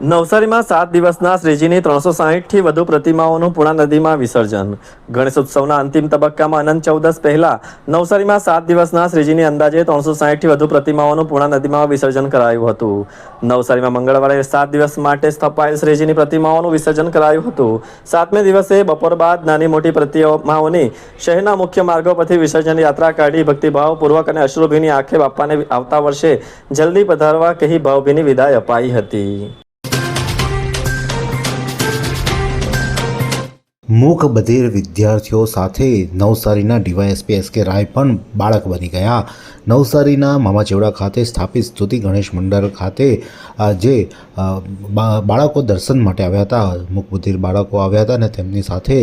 નવસારીમાં સાત દિવસના શ્રીજીની ત્રણસો સાહીઠથી વધુ પ્રતિમાઓનું પૂર્ણા નદીમાં વિસર્જન. ગણેશ ઉત્સવના અંતિમ તબક્કામાં અનંત ચૌદસ પહેલા નવસારીમાં સાત દિવસના શ્રીજીની અંદાજે ત્રણસો સાહીઠથી વધુ પ્રતિમાઓનું પૂર્ણા નદીમાં વિસર્જન કરાયું હતું. નવસારીમાં મંગળવારે સાત દિવસ માટે સ્થપાયેલ શ્રીજીની પ્રતિમાઓનું વિસર્જન કરાયું હતું. સાતમે દિવસે બપોર બાદ નાની મોટી પ્રતિમાઓની શહેરના મુખ્ય માર્ગો પરથી વિસર્જન યાત્રા કાઢી ભક્તિભાવપૂર્વક અને અશ્રુભીની આંખે બાપાને આવતા વર્ષે જલ્દી પધારવા કહી ભાવભીની વિદાય અપાઈ હતી. મૂક બધિર વિદ્યાર્થીઓ સાથે નવસારીના ડીવાયએસપી એસ કે રાય પણ બાળક બની ગયા. નવસારીના મામાચેવડા ખાતે સ્થાપિત સ્તુતિ ગણેશ મંડળ ખાતે જે બાળકો દર્શન માટે આવ્યા હતા. મૂક બધિર બાળકો આવ્યા હતા અને તેમની સાથે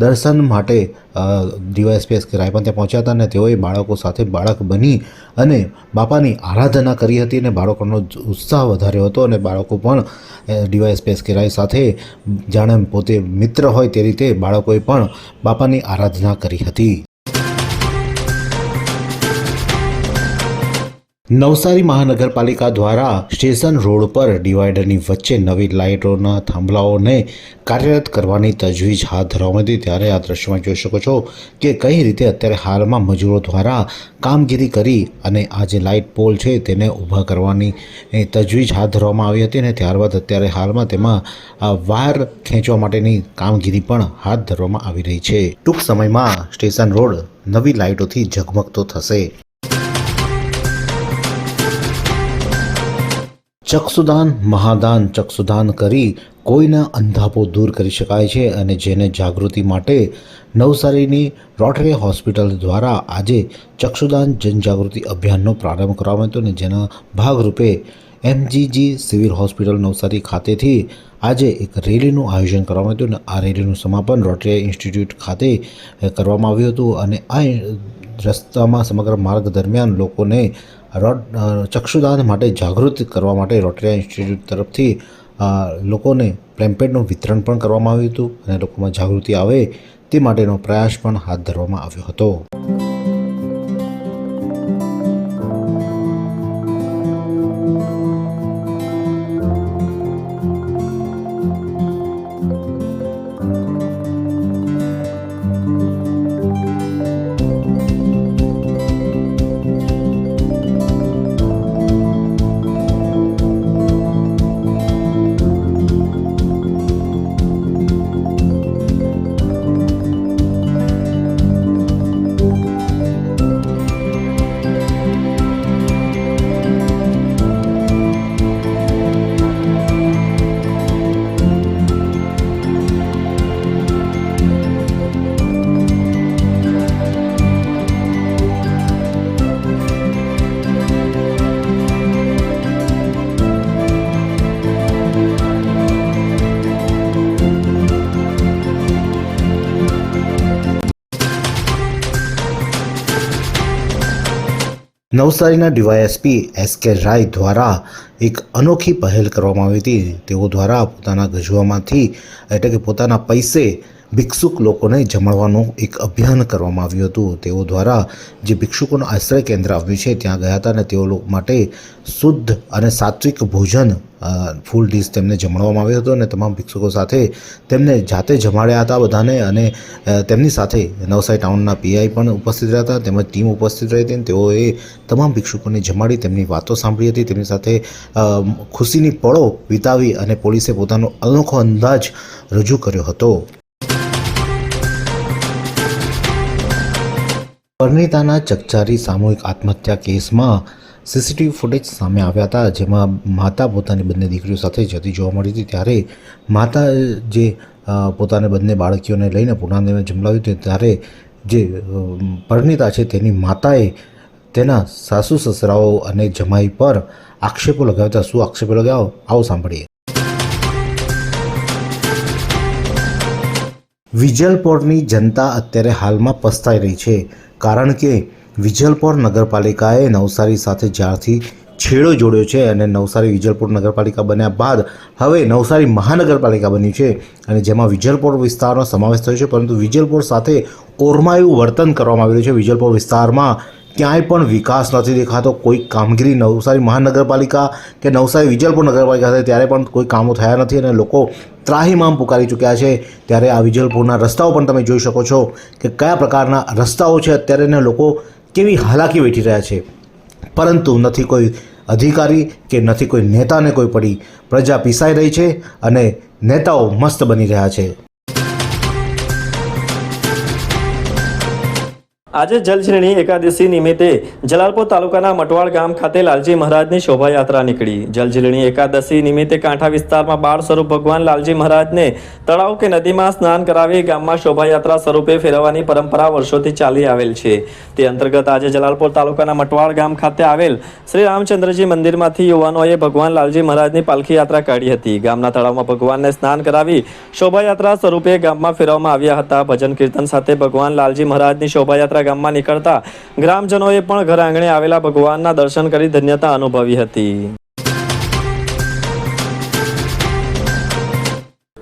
દર્શન માટે ડીવાયએસપી એસ કે રાય પણ ત્યાં પહોંચ્યા હતા અને તેઓએ બાળકો સાથે બાળક બની અને બાપાની આરાધના કરી હતી અને બાળકોનો ઉત્સાહ વધાર્યો હતો અને બાળકો પણ ડીવાયએસપી એસ કેરાય સાથે જાણે પોતે મિત્ર હોય તે રીતે બાળકોએ પણ બાપાની આરાધના કરી હતી. નવસારી મહાનગરપાલિકા દ્વારા સ્ટેશન રોડ પર ડિવાઈડરની વચ્ચે નવી લાઇટોના થાંભલાઓને કાર્યરત કરવાની તજવીજ હાથ ધરવામાં હતી. ત્યારે આ દ્રશ્યમાં જોઈ શકો છો કે કઈ રીતે અત્યારે હાલમાં મજૂરો દ્વારા કામગીરી કરી અને આ જે લાઇટ પોલ છે તેને ઊભા કરવાની તજવીજ હાથ ધરવામાં આવી હતી અને ત્યારબાદ અત્યારે હાલમાં તેમાં વાયર ખેંચવા માટેની કામગીરી પણ હાથ ધરવામાં આવી રહી છે. ટૂંક સમયમાં સ્ટેશન રોડ નવી લાઇટોથી ઝગમગતો થશે. ચક્ષુદાન મહાદાન ચક્ષુદાન કરી કોઈના અંધાપો દૂર કરી શકાય છે અને જેને જાગૃતિ માટે નવસારીની રોટરી હોસ્પિટલ દ્વારા આજે ચક્ષુદાન જનજાગૃતિ અભિયાનનો પ્રારંભ કરવામાં હતો અને જેના ભાગરૂપે એમજીજી સિવિલ હોસ્પિટલ નવસારી ખાતેથી આજે એક રેલીનું આયોજન કરવામાં હતું અને આ રેલીનું સમાપન રોટરી ઇન્સ્ટિટ્યૂટ ખાતે કરવામાં આવ્યું હતું અને આ રસ્તામાં સમગ્ર માર્ગ દરમિયાન લોકોને અ, ચક્ષુદાન માટે જાગૃત કરવા માટે રોટરી ઇન્સ્ટિટ્યૂટ તરફથી લોકોને પ્લેમ્પેડનું વિતરણ પણ કરવામાં આવ્યું હતું અને લોકોમાં જાગૃતિ આવે તે માટેનો પ્રયાસ પણ હાથ ધરવામાં આવ્યો હતો. નવસારીના ડીવાયએસપી એસ કે રાય દ્વારા એક અનોખી પહેલ કરવામાં આવી હતી. તેઓ દ્વારા પોતાના ગજવામાંથી એટલે કે પોતાના પૈસે ભિક્ષુક લોકોને જમાડવાનું એક અભિયાન કરવામાં આવ્યું હતું. તેઓ દ્વારા જે ભિક્ષુકોનું આશ્રય કેન્દ્ર આવ્યું છે, ત્યાં ગયા હતા અને તેઓ માટે શુદ્ધ અને સાત્વિક ભોજન ફૂલ ડીશ તેમને જમાડવામાં આવ્યો હતો અને તમામ ભિક્ષુકો સાથે તેમને જાતે જમાડ્યા હતા બધાને અને તેમની સાથે નવસારી ટાઉનના પીઆઈ પણ ઉપસ્થિત રહ્યા હતા. તેમજ ટીમ ઉપસ્થિત રહી હતી તેઓએ તમામ ભિક્ષુકોને જમાડી તેમની વાતો સાંભળી હતી. તેમની સાથે ખુશીની પળો વિતાવી અને પોલીસે પોતાનો અનોખો અંદાજ રજૂ કર્યો હતો. પરણિતાના ચકચારી સામૂહિક આત્મહત્યા કેસમાં સીસીટીવી ફૂટેજ સામે આવ્યા હતા, જેમાં માતા પોતાની બંને દીકરીઓ સાથે જતી જોવા મળી હતી. ત્યારે માતા જે પોતાને બંને બાળકીઓને લઈને પૂર્ણાનંદને જમલાવ્યું હતું, ત્યારે જે પરનીતા છે તેની માતાએ તેના સાસુ, સસરાઓ અને જમાઈ પર આક્ષેપો લગાવ્યા હતા. શું આક્ષેપો લગાવ્યો? આવો સાંભળીએ. વિજલપોરની જનતા અત્યારે હાલમાં પસ્તાઈ રહી છે. કારણ કે વિજલપોર નગરપાલિકાએ નવસારી સાથે જ્યારથી છેડો જોડ્યો છે અને નવસારી વિજલપુર નગરપાલિકા બન્યા બાદ હવે નવસારી મહાનગરપાલિકા બની છે અને જેમાં વિજલપુર વિસ્તારનો સમાવેશ થયો છે. પરંતુ વિજલપોર સાથે ઓરમાયું વર્તન કરવામાં આવ્યું છે. વિજલપુર વિસ્તારમાં ક્યાંય પણ વિકાસ નથી દેખાતો, કોઈ કામગીરી નવસારી મહાનગરપાલિકા કે નવસારી વિજલપુર નગરપાલિકા સાથે ત્યારે પણ કોઈ કામો થયા નથી અને લોકો ત્રાહીમામ પુકારી ચૂક્યા છે. ત્યારે આ વિજલપુરના રસ્તાઓ પણ તમે જોઈ શકો છો કે કયા પ્રકારના રસ્તાઓ છે અત્યારે ને લોકો કેવી હાલાકી વેઠી રહ્યા છે. પરંતુ નથી કોઈ અધિકારી કે નથી કોઈ નેતાને કોઈ પડી. પ્રજા પીસાઈ રહી છે અને નેતાઓ મસ્ત બની રહ્યા છે. આજે જલશ્રેણી એકાદશી નિમિત્તે જલાલપોર તાલુકાના મટવાડ ગામ ખાતે લાલજી મહારાજની શોભાયાત્રા નીકળી. જલશ્રેણી એકાદશી નિમિત્તે કાંઠા વિસ્તારમાં બાળ સ્વરૂપ ભગવાન લાલજી મહારાજને તળાવ કે નદીમાં સ્નાન કરાવી ગામમાં શોભાયાત્રા સ્વરૂપે ફેરવવાની પરંપરા વર્ષોથી ચાલી આવેલ છે. તે અંતર્ગત આજે જલાલપોર તાલુકાના મટવાડ ગામ ખાતે આવેલ શ્રી રામચંદ્રજી મંદિરમાંથી યુવાનોએ ભગવાન લાલજી મહારાજની પાલખી યાત્રા કાઢી હતી. ગામના તળાવમાં ભગવાનને સ્નાન કરાવી શોભાયાત્રા સ્વરૂપે ગામમાં ફેરવવામાં આવ્યા હતા. ભજન કીર્તન સાથે ભગવાન લાલજી મહારાજની શોભાયાત્રા ગામમાં નીકળતા ગ્રામજનોએ પણ ઘર આંગણે આવેલા ભગવાનના દર્શન કરી ધન્યતા અનુભવી હતી.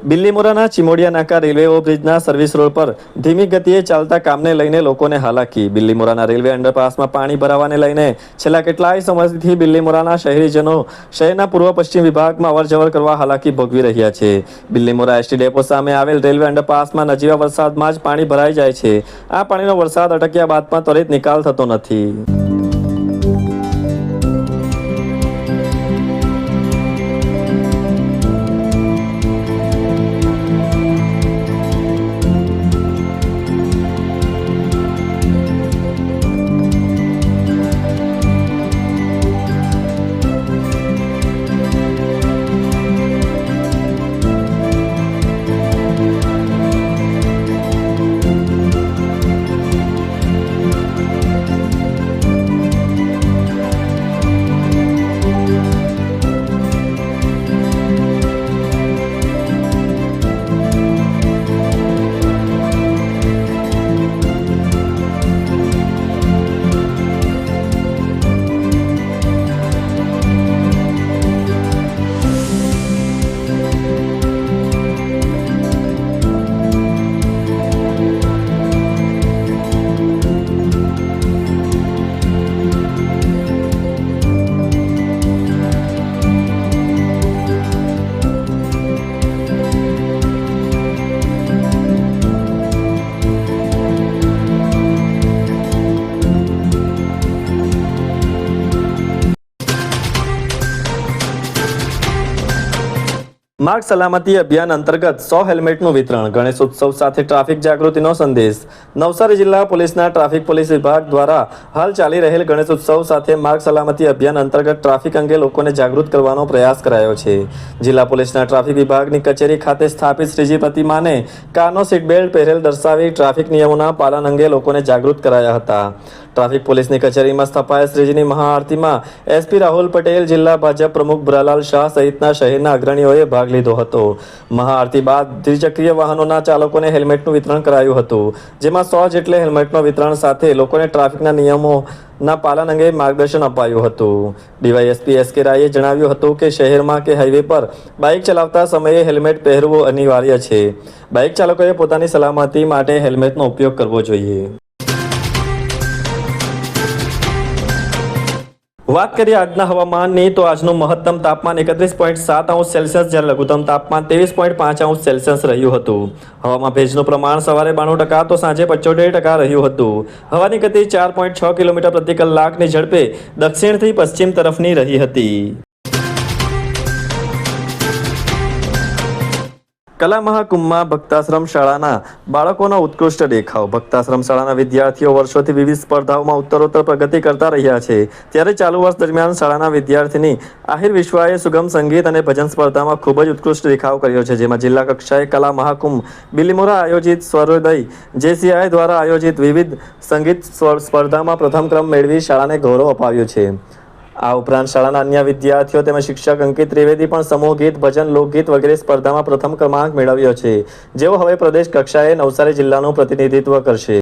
બિલ્લીમોરાના ચિમોડિયા નાકા રેલવે ઓવરબ્રિજના સર્વિસ રોડ પર ધીમી ગતિએ ચાલતા કામને લઈને લોકોને હાલાકી. બિલ્લીમોરાના રેલવે અંડરપાસમાં પાણી ભરાવાને લઈને છેલ્લા કેટલાય સમયથી બિલ્લીમોરાના શહેરીજનો શહેરના પૂર્વ પશ્ચિમ વિભાગમાં અવરજવર કરવા હાલાકી ભોગવી રહ્યા છે. બિલ્લીમોરા એસટી ડેપો સામે આવેલ રેલવે અંડરપાસમાં નજીવા વરસાદમાં જ પાણી ભરાઈ જાય છે. આ પાણીનો વરસાદ અટક્યા બાદ પણ ત્વરિત નિકાલ થતો નથી. માર્ગ સલામતી અભિયાન અંતર્ગત સો હેલ્મેટનું વિતરણ, ગણેશ સાથે ટ્રાફિક જાગૃતિનો સંદેશ. નવસારી જિલ્લા પોલીસના ટ્રાફિક પોલીસ વિભાગ દ્વારા હાલ ચાલી રહેલ ગણેશ ઉત્સવ સાથે માર્ગ સલામતી અભિયાન અંતર્ગત ટ્રાફિક અંગે લોકોને જાગૃત કરવાનો પ્રયાસ કરાયો છે. જિલ્લા પોલીસના ટ્રાફિક વિભાગની કચેરી ખાતે સ્થાપિત શ્રીજી પ્રતિમાને કારનો સીટબેલ્ટ પહેરેલ દર્શાવી ટ્રાફિક નિયમોના પાલન અંગે લોકોને જાગૃત કરાયા હતા. ટ્રાફિક પોલીસની કચેરીમાં સ્થપાયેલ શ્રીજીની મહાઆરતીમાં એસપી રાહુલ પટેલ, જિલ્લા ભાજપ પ્રમુખ ભરાલાલ શાહ સહિતના શહેરના અગ્રણીઓએ ભાગ લીધો. હતો. મહાઆરતી બાદ દ્વિચક્રીય વાહનોના ચાલકોને હેલ્મેટનું વિતરણ કરાયું હતું, જેમાં સો જેટલે હેલ્મેટનું વિતરણ સાથે લોકોને ટ્રાફિકના નિયમોના પાલન અંગે માર્ગદર્શન અપાયું હતું. ડીવાયએસપી એસ કે રાયે જણાવ્યું હતું કે શહેરમાં કે હાઈવે પર બાઇક ચલાવતા સમયે હેલ્મેટ પહેરવું અનિવાર્ય છે. બાઇક ચાલકોએ પોતાની સલામતી માટે હેલ્મેટનો ઉપયોગ કરવો જોઈએ. વાત કરીએ આજના હવામાનની, તો આજનું મહત્તમ તાપમાન એકત્રીસ પોઈન્ટ સાત અંશ સેલ્સિયસ જ્યારે લઘુત્તમ તાપમાન ત્રેવીસ પોઈન્ટ પાંચ અંશ સેલ્સિયસ રહ્યું હતું. હવામાં ભેજનું પ્રમાણ સવારે બાણું ટકા, તો સાંજે પંચોતેર ટકા રહ્યું હતું. હવાની ગતિ ચાર પોઈન્ટ છ કિલોમીટર પ્રતિ કલાકની ઝડપે દક્ષિણથી પશ્ચિમ તરફની રહી હતી. કલા મહાકુંભમાં ભક્તાશ્રમ શાળાના બાળકોનો ઉત્કૃષ્ટ દેખાવ. ભક્તાશ્રમ શાળાના વિદ્યાર્થીઓ વર્ષોથી વિવિધ સ્પર્ધાઓમાં ઉત્તરોત્તર પ્રગતિ કરતા રહ્યા છે. ત્યારે ચાલુ વર્ષ દરમિયાન શાળાના વિદ્યાર્થીની આહિર વિશ્વાએ સુગમ સંગીત અને ભજન સ્પર્ધામાં ખૂબ જ ઉત્કૃષ્ટ દેખાવ કર્યો છે. જેમાં જિલ્લા કક્ષાએ કલા મહાકુંભ બિલીમોરા આયોજિત સ્વરોદય, જેસીઆઈ દ્વારા આયોજિત વિવિધ સંગીત સ્પર્ધામાં પ્રથમ ક્રમ મેળવી શાળાને ગૌરવ અપાવ્યું છે. આ ઉપરાંત શાળાના અન્ય વિદ્યાર્થીઓ તેમજ શિક્ષક અંકિત ત્રિવેદી પણ સમૂહ ગીત, ભજન લોકગીત વગેરે સ્પર્ધામાં પ્રથમ ક્રમાંક મેળવ્યો છે. જેઓ હવે પ્રદેશ કક્ષાએ નવસારી જિલ્લાનું પ્રતિનિધિત્વ કરશે.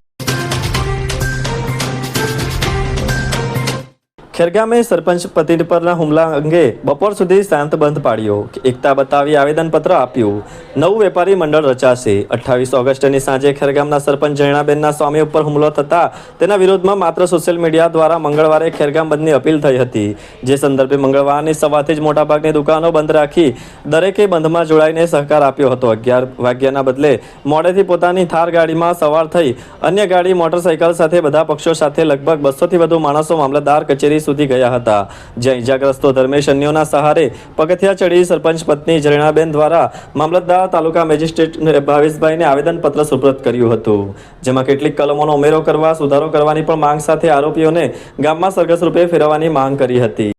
ખેરગામે સરપંચ પતિ પરના હુમલા અંગે બપોર સુધી શાંત બંધ પાડ્યો. એકતા બતાવી આવેદનપત્ર આપ્યું. નવું વેપારી મંડળ રચાશે. અઠ્ઠાવીસ ઓગસ્ટની સાંજે ખેરગામના સરપંચ જૈણાબેનના સ્વામી ઉપર હુમલો થતા તેના વિરોધમાં માત્ર સોશિયલ મીડિયા દ્વારા મંગળવારે ખેરગામ બંધની અપીલ થઈ હતી. જે સંદર્ભે મંગળવારની સવારથી જ મોટાભાગની દુકાનો બંધ રાખી દરેકે બંધમાં જોડાઈને સહકાર આપ્યો હતો. અગિયાર વાગ્યાના બદલે મોડેથી પોતાની થાર ગાડીમાં સવાર થઈ અન્ય ગાડી મોટરસાઇકલ સાથે બધા પક્ષો સાથે લગભગ બસોથી વધુ માણસો મામલતદાર કચેરી સુધી ગયા હતા. જ્યાં ઇજાગ્રસ્તો ધર્મેશ અન્યોના સહારે પગથિયા ચડી સરપંચ પત્ની ઝરણાબેન દ્વારા મામલતદાર તાલુકા મેજિસ્ટ્રેટ ભાવેશભાઈને આવેદનપત્ર સુપ્રત કર્યું હતું. જેમાં કેટલીક કલમોનો ઉમેરો કરવા, સુધારો કરવાની પણ માંગ સાથે આરોપીઓને ગામમાં સરઘસ રૂપે ફેરવવાની માંગ કરી હતી.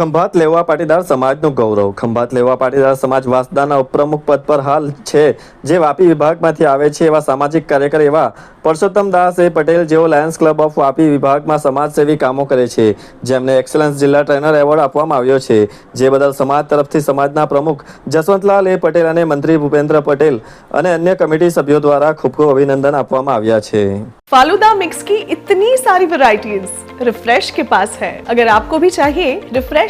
ખંભાત લેવા પાટીદાર સમાજનું ગૌરવ ખંભાત લેવા પાટીદાર સમાજ વાસદાના ઉપપ્રમુખ પદ પર હાલ છે જે વાપી વિભાગમાંથી આવે છે એવા સામાજિક કાર્યકર એવા પરસોત્તમ દાસ એ પટેલ જેઓ લાયન્સ ક્લબ ઓફ વાપી વિભાગમાં સમાજસેવી કામો કરે છે જેમને એક્સલન્સ જિલ્લા ટ્રેનર એવોર્ડ આપવામાં આવ્યો છે જે બદલ સમાજ તરફથી સમાજના પ્રમુખ જસવંતલાલ એ પટેલ અને મંત્રી ભૂપેન્દ્ર પટેલ અને અન્ય કમિટી સભ્યો દ્વારા ખૂબ ખૂબ અભિનંદન આપવામાં આવ્યા છે फालूदा मिक्स की इतनी सारी वैरायटीज रिफ्रेश के पास है अगर आपको भी चाहिए रिफ्रेश